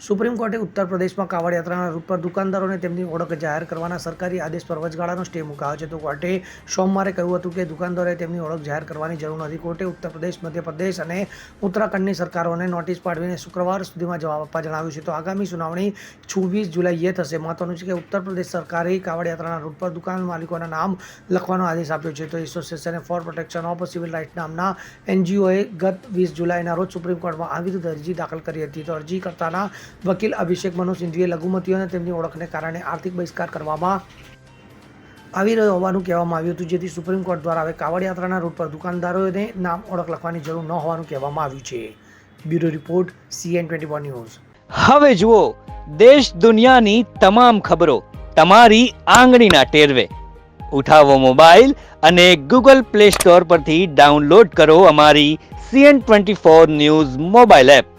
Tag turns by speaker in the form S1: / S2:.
S1: Supreme કોર્ટે ઉત્તર પ્રદેશમાં કાવડ યાત્રાના રૂટ પર દુકાનદારોને તેમની ઓળખ જાહેર કરવાના સરકારી આદેશ પર વચગાળાનો સ્ટે મુકાયો છે. તો કોર્ટે સોમવારે કહ્યું હતું કે દુકાનદારોએ તેમની ઓળખ જાહેર કરવાની જરૂર નથી. કોર્ટે ઉત્તર પ્રદેશ, મધ્યપ્રદેશ અને ઉત્તરાખંડની સરકારોને નોટિસ પાઠવીને શુક્રવાર સુધીમાં જવાબ આપવા જણાવ્યું છે. તો આગામી સુનાવણી છવ્વીસ જુલાઈએ થશે. મહત્વનું છે કે ઉત્તર પ્રદેશ સરકારે કાવડ યાત્રાના રૂટ પર દુકાન માલિકોના નામ લખવાનો આદેશ આપ્યો છે. તો association for protection of civil rights નામના એનજીઓએ ગત વીસ જુલાઈના રોજ સુપ્રીમ કોર્ટમાં આ વિરુદ્ધ અરજી દાખલ કરી હતી. તો અરજી કરતાના વકીલ અભિષેક મનુ સિંઘવીએ લઘુમતીઓને તેમની ઓળખને કારણે આર્થિક બહિષ્કાર કરવામાં આવી રહ્યો હોવાનું કહેવામાં આવ્યું હતું, જેથી સુપ્રીમ કોર્ટ દ્વારા હવે કાવડ યાત્રાના રૂટ પર દુકાનદારોને નામ ઓળખ લખવાની જરૂર ન હોવાનું કહેવામાં આવ્યું છે. Bureau report CN twenty news.
S2: હવે જુઓ, દેશ દુનિયાની તમામ ખબરો તમારી આંગળીના ટેરવે. ઉઠાવો મોબાઈલ અને ગૂગલ પ્લે સ્ટોર પરથી ડાઉનલોડ કરો અમારી CN twenty four news mobile app.